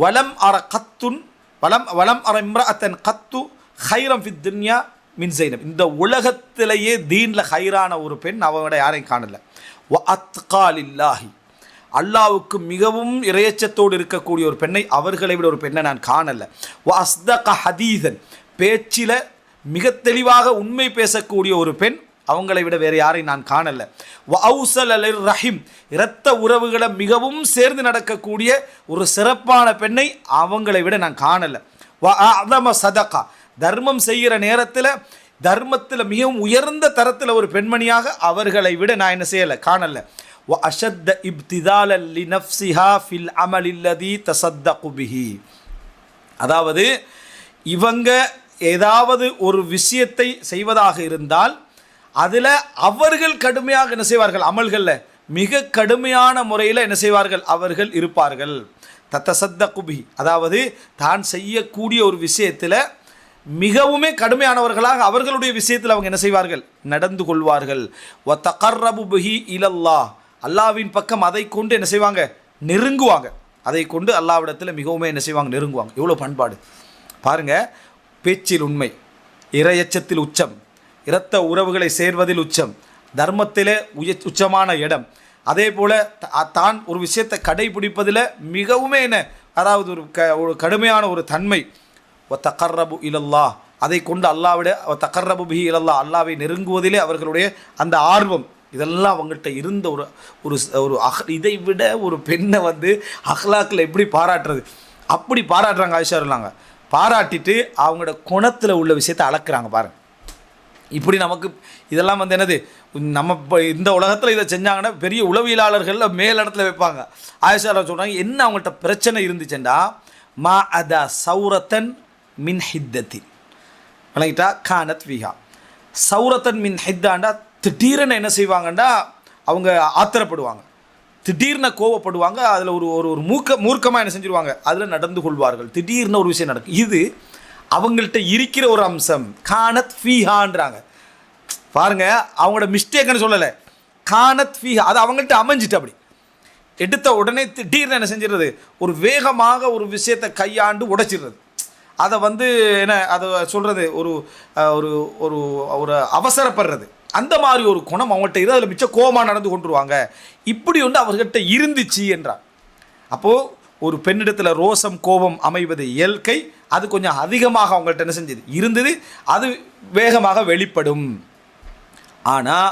வலம் அற கத்துன் வலம் வலம் அற இம்ரஅத்தன் கத்து ஹைரம் ஃபித் துன்யா மின் செய்யணும் இந்த உலகத்திலேயே தீனில் ஹைரான ஒரு பெண் அவங்களோட யாரையும் காணலை. வ அத்காலில்லாஹி அல்லாவுக்கு மிகவும் இறையச்சத்தோடு இருக்கக்கூடிய ஒரு பெண்ணை அவர்களை விட ஒரு பெண்ணை நான் காணலை. வ அஸ்தக ஹதீதன் பேச்சில் மிக தெளிவாக உண்மை பேசக்கூடிய ஒரு பெண் அவங்களை விட வேறு யாரையும் நான் காணல. வவுசல் அவுசல் அலிர் ரஹிம். இரத்த உறவுகளை மிகவும் சேர்ந்து நடக்கக்கூடிய ஒரு சிறப்பான பெண்ணை அவங்களை விட நான் காணல. வ அதம சதகா. தர்மம் செய்கிற நேரத்தில் தர்மத்தில் மிகவும் உயர்ந்த தரத்தில் ஒரு பெண்மணியாக அவர்களை விட நான் என்ன செய்யலை காணல. வ அஷத்த இப்திதால அல்லி நஃப்சிஹா ஃபில் அமலில்லதி தசத்த குபிஹி அதாவது இவங்க ஏதாவது ஒரு விஷயத்தை செய்வதாக இருந்தால் அதில் அவர்கள் கடுமையாக என்ன செய்வார்கள்? அமல்களில் மிக கடுமையான முறையில் என்ன செய்வார்கள்? அவர்கள் இருப்பார்கள். தத்தசத்த குபி அதாவது தான் செய்யக்கூடிய ஒரு விஷயத்தில் மிகவுமே கடுமையானவர்களாக அவர்களுடைய விஷயத்தில் அவங்க என்ன செய்வார்கள்? நடந்து கொள்வார்கள். ஒ தகர்ரபு பிஹி இலல்லா அல்லாவின் பக்கம் அதை கொண்டு என்ன செய்வாங்க? நெருங்குவாங்க. அதை கொண்டு அல்லாவிடத்தில் மிகவுமே என்ன செய்வாங்க? நெருங்குவாங்க. எவ்வளோ பண்பாடு. பாருங்கள் பேச்சில் உண்மை இரையச்சத்தில் உச்சம். இரத்த உறவுகளை சேர்வதில் உச்சம். தர்மத்திலே உய உச்சமான இடம். அதே போல் தான் ஒரு விஷயத்தை கடைபிடிப்பதில் மிகவுமே என்ன? அதாவது ஒரு க ஒரு கடுமையான ஒரு தன்மை. ஒ தக்கர்ரபு இலல்லா அதை கொண்டு அல்லாவிட தக்கர்ரபு பிஹி இலல்லா அல்லாவை நெருங்குவதிலே அவர்களுடைய அந்த ஆர்வம். இதெல்லாம் அவங்கள்ட்ட இருந்த ஒரு ஒரு ஒரு அஹ் இதை விட ஒரு பெண்ணை வந்து அஹ்லாக்கில் எப்படி பாராட்டுறது? அப்படி பாராட்டுறாங்க ஆயிஷா இருந்தாங்க பாராட்டிட்டு அவங்களோட குணத்தில் உள்ள விஷயத்தை அளக்குறாங்க பாருங்கள் இப்படி நமக்கு இதெல்லாம் வந்து என்னது? நம்ம இப்போ இந்த உலகத்தில் இதை செஞ்சாங்கன்னா பெரிய உளவியலாளர்களில் மேலிடத்தில் வைப்பாங்க. ஆயிஷா சொல்கிறாங்க என்ன அவங்கள்ட்ட பிரச்சனை இருந்துச்சுண்டா மா அதா சௌரத்தன் மின் ஹித்தத்தின். விளங்கிட்டா கானத் விஹா சௌரத்தன் மின் ஹித்தாண்டா திடீர்னு என்ன செய்வாங்கண்டா அவங்க ஆத்திரப்படுவாங்க. திடீர்னு கோவப்படுவாங்க அதில் ஒரு ஒரு ஒரு மூக்க மூர்க்கமாக என்ன செஞ்சிருவாங்க? அதில் நடந்து கொள்வார்கள். திடீர்னு ஒரு விஷயம் நடக்கும். இது அவங்கள்ட்ட இருக்கிற ஒரு அம்சம் கானத் ஃபீஹான்றாங்க. பாருங்க அவங்களோட மிஸ்டேக்னு சொல்லலை. கானத் ஃபீஹா அது அவங்கள்ட்ட அமைஞ்சிட்டு அப்படி. எடுத்த உடனே திடீர்னு என்ன செஞ்சிடுறது? ஒரு வேகமாக ஒரு விஷயத்தை கையாண்டு உடைச்சிடுறது. அதை வந்து என்ன அதை சொல்கிறது ஒரு ஒரு ஒரு ஒரு அவசரப்படுறது. அந்த மாதிரி ஒரு குணம் அவங்கள்ட்ட இருந்து அதில் மிச்ச கோபமாக நடந்து கொண்டுருவாங்க. இப்படி ஒன்று அவர்கிட்ட இருந்துச்சு என்றார் அப்போது ஒரு பெண்ணிடத்தில் ரோசம் கோபம் அமைவது இயற்கை. அது கொஞ்சம் அதிகமாக அவங்கள்ட்ட என்ன செஞ்சது? இருந்தது. அது வேகமாக வெளிப்படும். ஆனால்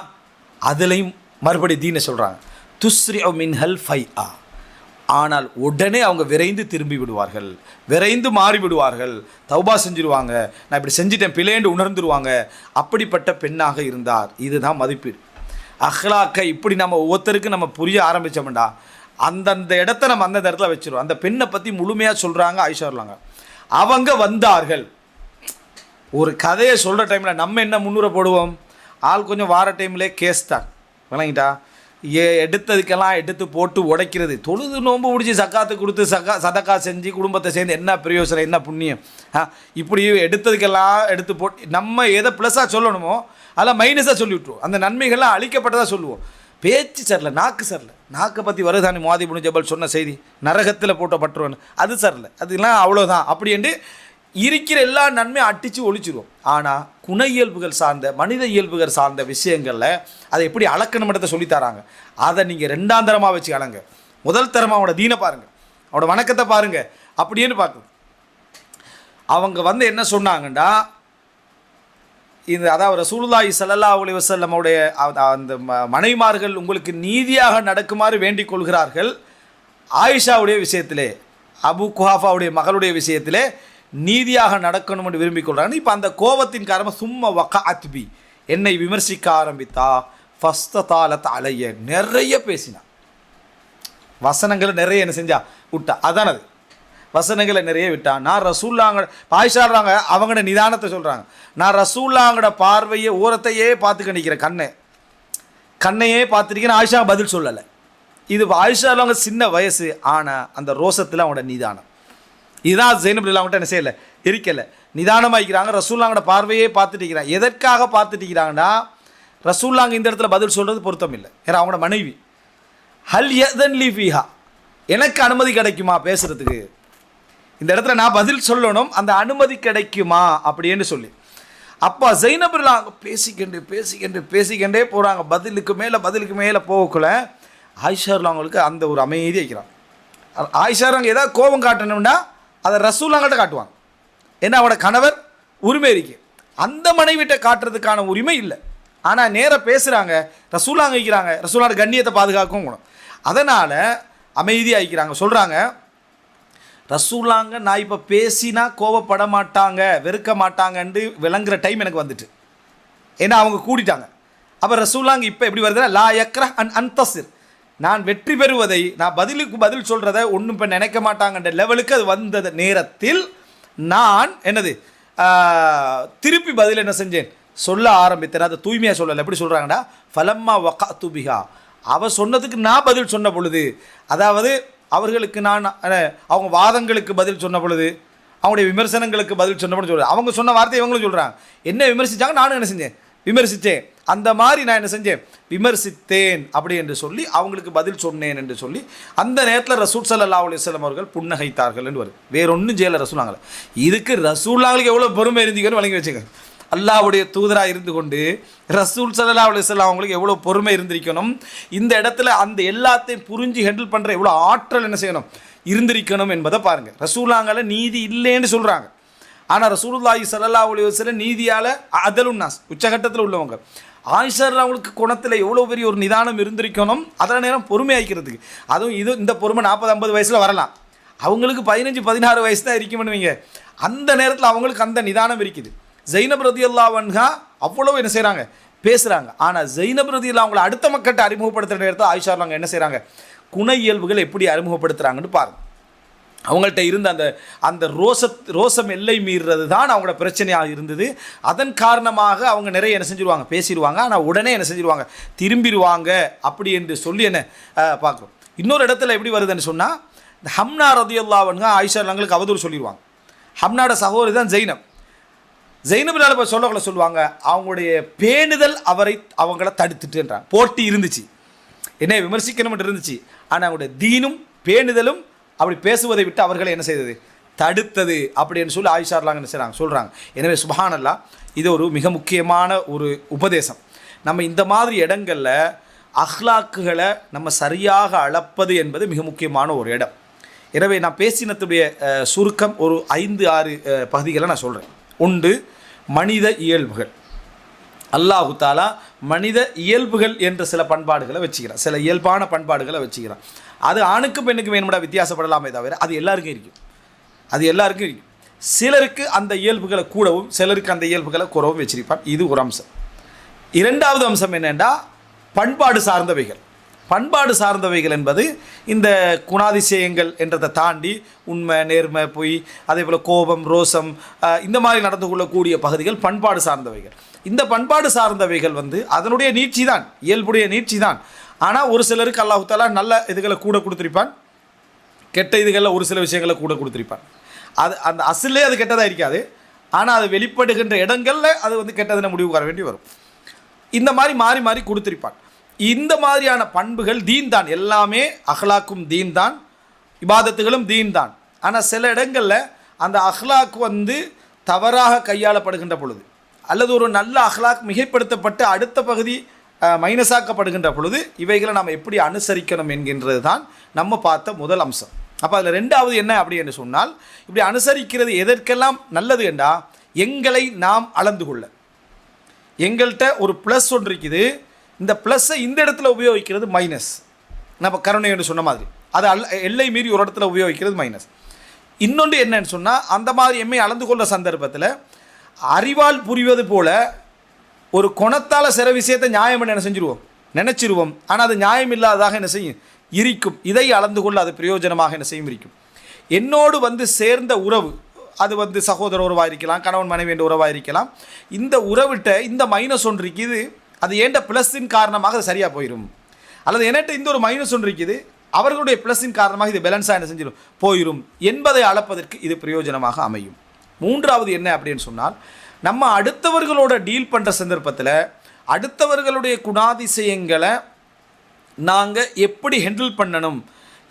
அதுலேயும் மறுபடி தீனை சொல்கிறாங்க துஸ்ரி மின்ஹல் ஃபை ஆ ஆனால் உடனே அவங்க விரைந்து திரும்பி விடுவார்கள். விரைந்து மாறி விடுவார்கள். தௌபா செஞ்சிருவாங்க. நான் இப்படி செஞ்சிட்டேன் பிளேண்டு உணர்ந்துருவாங்க. அப்படிப்பட்ட பெண்ணாக இருந்தார். இதுதான் மதிப்பீடு. அஹ்லாக்கை இப்படி நம்ம ஒவ்வொருத்தருக்கு நம்ம புரிய ஆரம்பித்தோம்டா அந்தந்த இடத்த நம்ம அந்த இடத்துல வச்சிருவோம். அந்த பெண்ணை பற்றி முழுமையாக சொல்கிறாங்க ஐஷா அவங்க வந்தார்கள். ஒரு கதையை சொல்கிற டைமில் நம்ம என்ன முன்னுரை போடுவோம்? ஆள் கொஞ்சம் வார டைம்லே கேஸ் தான். விளங்கிட்டா? ஏ எடுத்ததுக்கெல்லாம் எடுத்து போட்டு உடைக்கிறது. தொழுது நோன்பு பிடிச்சி சக்காத்து கொடுத்து சக்கா சதக்கா செஞ்சு குடும்பத்தை சேர்ந்து என்ன பிரயோசனம் என்ன புண்ணியம்? ஆ இப்படி எடுத்ததுக்கெல்லாம் எடுத்து போட்டு நம்ம எதை ப்ளஸ்ஸாக சொல்லணுமோ அதெல்லாம் மைனஸாக சொல்லி விட்ருவோம் அந்த நன்மைகள்லாம் அழிக்கப்பட்டதாக சொல்லுவோம். பேச்சு சரில நாக்கு சரில நாக்கை பற்றி வருதானி மோதி புனு ஜபல் சொன்ன செய்தி? நரகத்தில் போட்ட பற்றுவன் அது சரில அதெல்லாம் அவ்வளோதான் அப்படி என்று இருக்கிற எல்லா நன்மையும் அடித்து ஒழிச்சிருவோம். ஆனால் குண இயல்புகள் சார்ந்த மனித இயல்புகள் சார்ந்த விஷயங்களில் அதை எப்படி அளக்கணும்ன்றதை சொல்லித் தராங்க. அதை நீங்கள் ரெண்டாம் தரமாக வச்சு அளங்க. முதல் தரமாக அவனோட தீனை பாருங்கள் அவனோட வணக்கத்தை பாருங்கள் அப்படின்னு பார்க்கணும். அவங்க வந்து என்ன சொன்னாங்கன்னா இந்த அதாவது ரசூலுல்லாஹி ஸல்லல்லாஹு அலி வசல்லமுடைய அந்த ம- மனைமார்கள் உங்களுக்கு நீதியாக நடக்குமாறு வேண்டிக் கொள்கிறார்கள். ஆயிஷாவுடைய விஷயத்திலே அபு குஹாஃபாவுடைய மகளுடைய விஷயத்திலே நீதியாக நடக்கணும் என்று விரும்பிக் கொள்கிறாங்க இப்போ அந்த கோபத்தின் காரணமாக சும்மா வக்க அத்பி என்னை விமர்சிக்க ஆரம்பித்தா ஃபஸ்தாலத் அலைய நிறைய பேசினான். வசனங்களை நிறைய என்ன செஞ்சா விட்டா. அதான் அது வசனங்களை நிறைய விட்டான். நான் ரசூல்லாங்க பாய்ஷாடுறாங்க அவங்களோட நிதானத்தை சொல்கிறாங்க நான் ரசூல்லாங்கட பார்வையை ஓரத்தையே பார்த்துக்க நிற்கிறேன் கண்ணை. கண்ணையே பார்த்துருக்கேன் ஆயிஷா பதில் சொல்லலை. இது ஆயிஷாலவங்க சின்ன வயசு ஆனால் அந்த ரோசத்தில் அவங்களோட நிதானம். இதுதான் ஜெயினப் அவங்கள்ட்ட என்ன செய்யலை? இருக்கலை நிதானமாக இருக்கிறாங்க ரசூல்லாங்கட பார்வையே பார்த்துட்டு இருக்கிறாங்க. எதற்காக பார்த்துட்டு இருக்கிறாங்கன்னா ரசூல்லாங்க இந்த இடத்துல பதில் சொல்கிறது பொருத்தம் இல்லை. ஏன்னா அவங்களோட மனைவி. ஹல் எதன் லி ஃபீஹா. எனக்கு அனுமதி கிடைக்குமா பேசுகிறதுக்கு இந்த இடத்துல நான் பதில் சொல்லணும் அந்த அனுமதி கிடைக்குமா அப்படின்னு சொல்லி. அப்பா ஜைனபுல்லா அங்கே பேசிக்கிண்டு பேசிக்கிண்டு பேசிக்கிண்டே போகிறாங்க பதிலுக்கு மேலே பதிலுக்கு மேலே போகக்குள்ள ஆயிஷாரில் அவங்களுக்கு அந்த ஒரு அமைதி வைக்கிறான். ஆயிஷார் அங்கே ஏதாவது கோபம் காட்டணும்னா அதை ரசூலாங்கிட்ட காட்டுவாங்க. ஏன்னா அவட கணவர் உரிமை இருக்கு. அந்த மனைவிட்ட காட்டுறதுக்கான உரிமை இல்லை. ஆனால் நேராக பேசுகிறாங்க ரசூலாங்க வைக்கிறாங்க. ரசூலாட கண்ணியத்தை பாதுகாக்கவும் குணம் அதனால் அமைதியாக வைக்கிறாங்க. சொல்கிறாங்க ரசூலாங்க நான் இப்போ பேசினா கோவப்பட மாட்டாங்க வெறுக்க மாட்டாங்கன்னு விளங்குற டைம் எனக்கு வந்துட்டு. ஏன்னா அவங்க கூடிட்டாங்க. அப்போ ரசூலாங்க இப்போ எப்படி வருதுன்னா லா யக்ரா அன் அந்தசிர் நான் வெற்றி பெறுவதை நான் பதிலுக்கு பதில் சொல்கிறத ஒன்றும் இப்போ நினைக்க மாட்டாங்கன்ற லெவலுக்கு அது வந்த நேரத்தில் நான் என்னது திருப்பி பதில் என்ன செஞ்சேன்? சொல்ல ஆரம்பித்தேன். அதை தூய்மையாக சொல்லலை. எப்படி சொல்கிறாங்கடா ஃபலம்மா வகா துபிகா அவ சொன்னதுக்கு நான் பதில் சொன்ன பொழுது அதாவது அவர்களுக்கு நான் அவங்க வாதங்களுக்கு பதில் சொன்ன பொழுது அவங்களுடைய விமர்சனங்களுக்கு பதில் சொன்ன பொழுது சொல்கிறேன் அவங்க சொன்ன வார்த்தை இவங்களும் சொல்கிறாங்க என்ன விமர்சித்தாங்க நானும் என்ன செஞ்சேன்? விமர்சித்தேன். அந்த மாதிரி நான் என்ன செஞ்சேன்? விமர்சித்தேன் அப்படி என்று சொல்லி அவங்களுக்கு பதில் சொன்னேன் என்று சொல்லி அந்த நேரத்தில் ரசூல் சல்லா அலைஹி அவர்கள் புன்னகைத்தார்கள் என்று வரும். வேறொன்றும் ஜெயிலில் ரசூலாங்களே இதுக்கு ரசூலாங்களுக்கு எவ்வளோ பொறுமை இருந்தீங்கன்னு வழங்கி வச்சுக்கோங்க. அல்லாவுடைய தூதராக இருந்து கொண்டு ரசூல் சல்லா அலைஹி வஸல்லம் அவங்களுக்கு எவ்வளோ பொறுமை இருந்திருக்கணும்? இந்த இடத்துல அந்த எல்லாத்தையும் புரிஞ்சு ஹேண்டில் பண்ணுற எவ்வளோ ஆற்றல் என்ன செய்யணும்? இருந்திருக்கணும் என்பதை பாருங்கள் ரசூலாங்கால நீதி இல்லைன்னு சொல்கிறாங்க ஆனால் ரசூலுல்லாஹி சல்லா அலி வஸல்லம் நீதியால் அதலுன் நாஸ் உச்சகட்டத்தில் உள்ளவங்க. ஆயிஷர் அவங்களுக்கு குணத்தில் எவ்வளோ பெரிய ஒரு நிதானம் இருந்திருக்கணும்? அதில் நேரம் பொறுமையாக்கிறதுக்கு அதுவும் இது இந்த பொறுமை நாற்பது ஐம்பது வயசில் வரலாம். அவங்களுக்கு பதினஞ்சு பதினாறு வயசு தான் இருக்குமென்னு வைங்க. அந்த நேரத்தில் அவங்களுக்கு அந்த நிதானம் இருக்குது. ஜைனப் ரதி அல்லாவன்கா அவ்வளோ என்ன செய்கிறாங்க பேசுகிறாங்க ஆனால் ஜைனப் ரதி அவங்கள அடுத்த மக்கள்கிட்ட அறிமுகப்படுத்துகிற நேரத்தில் ஆயிஷார்லாங்க அவங்க என்ன செய்கிறாங்க குண இயல்புகள் எப்படி அறிமுகப்படுத்துகிறாங்கன்னு பாருங்க. அவங்கள்ட்ட இருந்த அந்த அந்த ரோச ரோசம் எல்லை மீறுறது தான் அவங்களோட பிரச்சனையாக இருந்தது. அதன் காரணமாக அவங்க நிறைய என்ன செஞ்சுருவாங்க? பேசிடுவாங்க ஆனால் உடனே என்ன செஞ்சிருவாங்க? திரும்பிடுவாங்க அப்படி என்று சொல்லி என்ன பார்க்குறோம். இன்னொரு இடத்துல எப்படி வருதுன்னு சொன்னால் இந்த ஹம்னா ரதியுல்லாவனுங்க ஆயிஷாங்களுக்கு அவதூறு சொல்லிடுவாங்க ஹம்னாட சகோதரி தான் ஜெயினம் ஜெயினபினால் இப்போ சொல்லக்குள்ள சொல்லுவாங்க அவங்களுடைய பேணுதல் அவரை அவங்கள தடுத்துட்டுன்றாங்க போட்டி இருந்துச்சு. என்னை விமர்சிக்கணும் இருந்துச்சு. ஆனால் அவங்களுடைய தீனும் பேணுதலும் அப்படி பேசுவதை விட்டு அவர்களை என்ன செய்தது? தடுத்தது அப்படின்னு சொல்லி ஆயிஷார்லாங்க என்ன செய்கிறாங்க சொல்கிறாங்க எனவே சுபஹானல்லா இது ஒரு மிக முக்கியமான ஒரு உபதேசம். நம்ம இந்த மாதிரி இடங்களில் அஹ்லாக்குகளை நம்ம சரியாக அளப்பது என்பது மிக முக்கியமான ஒரு இடம். எனவே நான் பேசினத்துடைய சுருக்கம் ஒரு ஐந்து ஆறு பகுதிகளை நான் சொல்கிறேன் உண்டு மனித இயல்புகள். அல்லாஹு தாலா மனித இயல்புகள் என்ற சில பண்பாடுகளை வச்சுக்கிறான். சில இயல்பான பண்பாடுகளை வச்சுக்கிறான். அது ஆணுக்கு பெண்ணுக்கு வேணும்டா வித்தியாசப்படலாமே தவிர அது எல்லாருக்கும் இருக்கும். அது எல்லாருக்கும் இருக்கும். சிலருக்கு அந்த இயல்புகளை கூடவும் சிலருக்கு அந்த இயல்புகளை குறவும் வச்சிருப்பான். இது ஒரு அம்சம். இரண்டாவது அம்சம் என்னென்னா பண்பாடு சார்ந்தவைகள். பண்பாடு சார்ந்தவைகள் என்பது இந்த குணாதிசயங்கள் என்றதை தாண்டி உண்மை நேர்மை பொய் அதே போல் கோபம் ரோசம் இந்த மாதிரி நடந்து கொள்ளக்கூடிய பகுதிகள் பண்பாடு சார்ந்தவைகள். இந்த பண்பாடு சார்ந்தவைகள் வந்து அதனுடைய நீட்சி தான் இயல்புடைய நீட்சி தான் ஆனால் ஒரு சிலருக்கு அல்லாஹாலா நல்ல இதுகளை கூட கொடுத்துருப்பான். கெட்ட இதுகளில் ஒரு சில விஷயங்களை கூட கொடுத்துருப்பான். அது அந்த அசிலே அது கெட்டதாக இருக்காது. ஆனால் அது வெளிப்படுகின்ற இடங்களில் அது வந்து கெட்டதுன்னு முடிவு வர வேண்டி வரும். இந்த மாதிரி மாறி மாறி கொடுத்துருப்பான். இந்த மாதிரியான பண்புகள் தீன் தான் எல்லாமே அஹ்லாக்கும் தீன் தான் இபாதத்துகளும் தீன் தான் ஆனால் சில இடங்களில் அந்த அஹ்லாக் வந்து தவறாக கையாளப்படுகின்ற பொழுது அல்லது ஒரு நல்ல அஹ்லாக் மிகைப்படுத்தப்பட்டு அடுத்த பகுதி மைனஸாக்கப்படுகின்ற பொழுது இவைகளை நாம் எப்படி அனுசரிக்கணும் என்கின்றது தான் நம்ம பார்த்த முதல் அம்சம். அப்போ அதில் ரெண்டாவது என்ன அப்படி என்று சொன்னால் இப்படி அனுசரிக்கிறது எதற்கெல்லாம் நல்லது என்றா எங்களை நாம் அளந்து கொள்ள. எங்கள்கிட்ட ஒரு ப்ளஸ் ஒன்று இருக்குது இந்த ப்ளஸ்ஸை இந்த இடத்துல உபயோகிக்கிறது மைனஸ் நம்ம கருணை என்று சொன்ன மாதிரி. அது அல்ல எல்லை மீறி ஒரு இடத்துல உபயோகிக்கிறது மைனஸ் இன்னொன்று என்னன்னு சொன்னால் அந்த மாதிரி எம்மை அளந்து கொள்ள சந்தர்ப்பத்தில் அறிவால் புரிவது போல ஒரு குணத்தால் சில விஷயத்தை நியாயம் என்ன செஞ்சிருவோம்? நினச்சிருவோம். ஆனால் அது நியாயம் இல்லாததாக என்ன செய்யும்? இருக்கும். இதை அளந்து கொள்ள அது பிரயோஜனமாக என்ன செய்யும்? இருக்கும். என்னோடு வந்து சேர்ந்த உறவு அது வந்து சகோதர உறவாக இருக்கலாம் கணவன் மனைவி என்ற உறவாக இருக்கலாம் இந்த உறவிட்ட இந்த மைனஸ் ஒன்று இருக்குது. அது ஏண்ட ப்ளஸ்ஸின் காரணமாக அது சரியாக போயிடும் அல்லது என்கிட்ட இந்த ஒரு மைனஸ் ஒன்று இருக்குது அவர்களுடைய ப்ளஸ்ஸின் காரணமாக இது பேலன்ஸாக என்ன செஞ்சிடும் போயிடும் என்பதை அளப்பதற்கு இது பிரயோஜனமாக அமையும். மூன்றாவது என்ன அப்படின்னு சொன்னால் நம்ம அடுத்தவர்களோட டீல் பண்ணுற சந்தர்ப்பத்தில் அடுத்தவர்களுடைய குணாதிசயங்களை நாங்கள் எப்படி ஹேண்டில் பண்ணணும்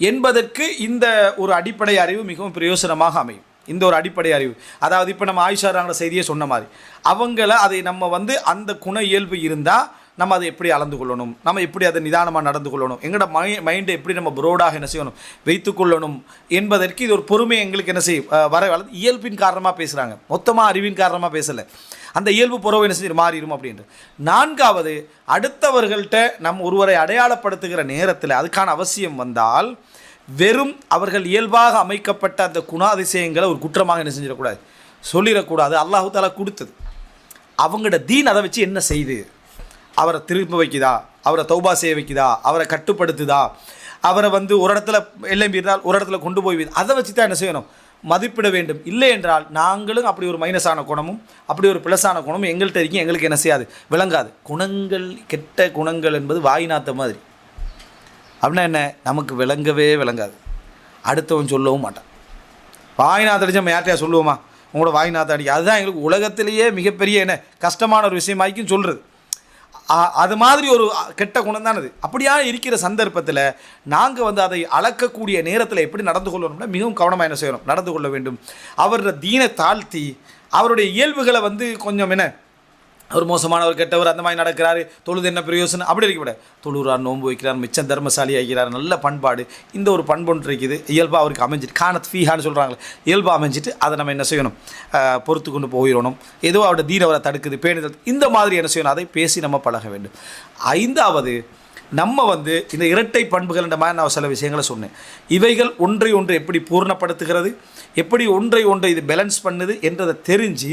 என்பதற்கு இந்த ஒரு அடிப்படை அறிவு மிகவும் பிரயோசனமாக அமையும். இந்த ஒரு அடிப்படை அறிவு. அதாவது இப்போ நம்ம ஆயிஷாராங்கிற செய்தியை சொன்ன மாதிரி. அவங்கள அதை நம்ம வந்து அந்த குண இயல்பு இருந்தால் நம்ம அதை எப்படி அளந்து கொள்ளணும்? நம்ம எப்படி அதை நிதானமாக நடந்து கொள்ளணும்? எங்களோட மை மைண்டை எப்படி நம்ம ப்ரோடாக என்ன செய்யணும்? வைத்துக்கொள்ளணும் என்பதற்கு இது ஒரு பொறுமை எங்களுக்கு என்ன செய்யும்? வர வளர்ந்து இயல்பின் காரணமாக பேசுகிறாங்க மொத்தமாக அறிவின் காரணமாக பேசலை. அந்த இயல்பு புறவு என்ன செஞ்சு மாறிடும் அப்படின்ட்டு. நான்காவது அடுத்தவர்கள்ட்ட நம் ஒருவரை அடையாளப்படுத்துகிற நேரத்தில் அதுக்கான அவசியம் வந்தால் வெறும் அவர்கள் இயல்பாக அமைக்கப்பட்ட அந்த குணாதிசயங்களை ஒரு குற்றமாக என்ன செஞ்சிடக்கூடாது? சொல்லிடக்கூடாது. அல்லாஹு தாலா கொடுத்தது. அவங்களோட தீன் அதை வச்சு என்ன செய்து? அவரை திரும்ப வைக்குதா? அவரை தௌபா செய்ய வைக்குதா? அவரை கட்டுப்படுத்துதா? அவரை வந்து ஒரு இடத்துல எல்லை மீறினால் ஒரு இடத்துல கொண்டு போய் அதை வச்சு தான் என்ன செய்யணும்? மதிப்பிட வேண்டும். இல்லை என்றால் நாங்களும் அப்படி ஒரு மைனஸான குணமும் அப்படி ஒரு பிளஸான குணமும் எங்கள்கிட்ட இருக்கும் எங்களுக்கு என்ன செய்யாது? விளங்காது. குணங்கள் கெட்ட குணங்கள் என்பது வாயினாத்த மாதிரி. அப்படின்னா என்ன? நமக்கு விளங்கவே விளங்காது. அடுத்தவன் சொல்லவும் மாட்டான். வாய்நாத்த அடிச்சு நம்ம யார்ட்டையா சொல்லுவோமா? உங்களோட வாய்நாத்த அடிக்க. அதுதான் எங்களுக்கு உலகத்திலேயே மிகப்பெரிய என்ன? கஷ்டமான ஒரு விஷயமாய்க்கும் சொல்கிறது அது மாதிரி ஒரு கெட்ட குணம் தான் அது அப்படியா இருக்கிற சந்தர்ப்பத்தில் நாங்கள் வந்து அதை அளக்கக்கூடிய நேரத்தில் எப்படி நடந்து கொள்ளணும்னா மிகவும் கவனமாக என்ன செய்யணும்? நடந்து கொள்ள வேண்டும். அவரோட தீனை தாழ்த்தி அவருடைய இயல்புகளை வந்து கொஞ்சம் என்ன? அவர் மோசமானவர் கெட்டவர் அந்த மாதிரி நடக்கிறார். தொழுது என்ன பிரயோசனம்? அப்படி இருக்கக்கூடாது தொழுறார் நோன்பு வைக்கிறார் மிச்சம் தர்மசாலி ஆகிறார் நல்ல பண்பாடு. இந்த ஒரு பண்பொன்று இருக்குது. இயல்பாக அவருக்கு அமைஞ்சிட்டு கானத் ஃபீஹான்னு சொல்கிறாங்களே இயல்பாக அமைஞ்சிட்டு அதை நம்ம என்ன செய்யணும்? பொறுத்து கொண்டு போயிடணும். ஏதோ அவரோட தீரவரை தடுக்குது பேணுதல் இந்த மாதிரி என்ன செய்யணும்? அதை பேசி நம்ம பழக வேண்டும். ஐந்தாவது நம்ம வந்து இந்த இரட்டை பண்புகள் என்ற மாதிரி நான் சில விஷயங்களை சொன்னேன். இவைகள் ஒன்றை ஒன்று எப்படி பூர்ணப்படுத்துகிறது? எப்படி ஒன்றை ஒன்றை இது பேலன்ஸ் பண்ணுது என்றதை தெரிஞ்சு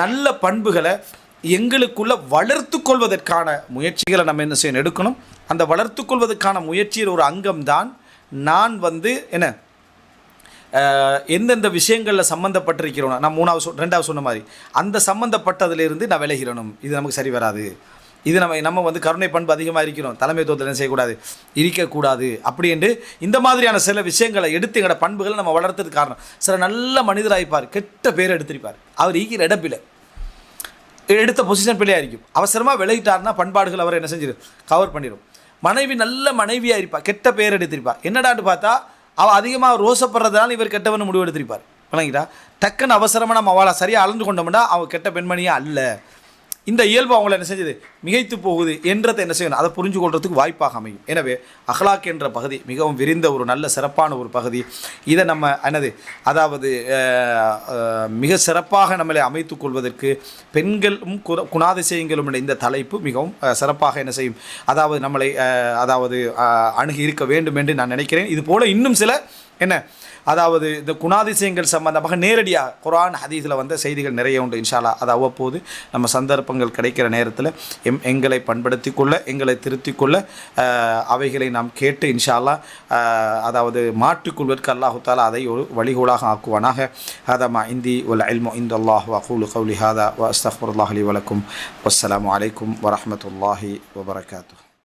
நல்ல பண்புகளை எங்களுக்குள்ள வளர்த்து கொள்வதற்கான முயற்சிகளை நம்ம என்ன செய்யணும் எடுக்கணும். அந்த வளர்த்து கொள்வதற்கான முயற்சியில் ஒரு அங்கம்தான் நான் வந்து என்ன எந்தெந்த விஷயங்களில் சம்மந்தப்பட்டிருக்கிறோம் நான் மூணாவது சொ ரெண்டாவது சொன்ன மாதிரி அந்த சம்மந்தப்பட்டதிலிருந்து நான் விலகிறணும் இது நமக்கு சரி வராது. இது நம்ம நம்ம வந்து கருணை பண்பு அதிகமாக இருக்கிறோம். தலைமைத்துவத்தில் என்ன செய்யக்கூடாது? இருக்கக்கூடாது. அப்படி என்று இந்த மாதிரியான சில விஷயங்களை எடுத்து எங்களோட பண்புகளை நம்ம வளர்த்ததுக்கு காரணம். சில நல்ல மனிதராயிருப்பார் கெட்ட பேர் எடுத்திருப்பார். அவர் ஈக்கிற இடப்பில்லை எடுத்த பொசிஷன் பிள்ளையாக இருக்கும். அவசரமாக விலகிட்டாருன்னா பண்பாடுகள் அவர் என்ன செஞ்சிடும் கவர் பண்ணிடும் மனைவி நல்ல மனைவியாக இருப்பா. கெட்ட பேர் எடுத்திருப்பா. என்னடான்னு பார்த்தா அவள் அதிகமாக ரோசப்படுறதுனால இவர் கெட்டவன் முடிவு எடுத்திருப்பார். விளங்கிட்டா? டக்குன்னு அவசரமாக நம்ம அவளை சரியாக அளந்து கொண்டோம்னா அவள் கெட்ட பெண்மணியாக அல்ல. இந்த இயல்பு அவங்கள என்ன செஞ்சது? மிகைத்து போகுது என்றதை என்ன செய்யணும்? அதை புரிஞ்சு கொள்றதுக்கு வாய்ப்பாக அமையும். எனவே அஹ்லாக் என்ற பகுதி மிகவும் விரிந்த ஒரு நல்ல சிறப்பான ஒரு பகுதி. இதை நம்ம என்னது? அதாவது மிக சிறப்பாக நம்மளை அமைத்துக் கொள்வதற்கு பெண்களும் குர குணாதிசயங்களும் இந்த தலைப்பு மிகவும் சிறப்பாக என்ன செய்யும்? அதாவது நம்மளை அதாவது அணுகி இருக்க வேண்டும் என்று நான் நினைக்கிறேன். இது போல இன்னும் சில என்ன? அதாவது இந்த குணாதிசயங்கள் சம்பந்தமாக நேரடியாக குரான் ஹதீஸில் வந்த செய்திகள் நிறைய உண்டு இன்ஷால்லா அது அவ்வப்போது நம்ம சந்தர்ப்பங்கள் கிடைக்கிற நேரத்தில் எம் எங்களை பண்படுத்தி கொள்ள எங்களை திருத்திக் கொள்ள அவைகளை நாம் கேட்டு இன்ஷால்லா அதாவது மாற்றிக்கொள்வதற்கு அல்லாஹு தாலா அதை ஒரு வழிகோலாக ஆக்குவானாக. ஹாதா இந்தி உல் அல்மோ இந்த அல்லாஹ் வஹூலு கவுலி ஹாதா வ அஸ்தஃபுல்லாஹ் அலி வலக்கும் வஸ்லாம் அலைக்கும் வரமத்துல்லாஹி வபரகாத்துஹ்.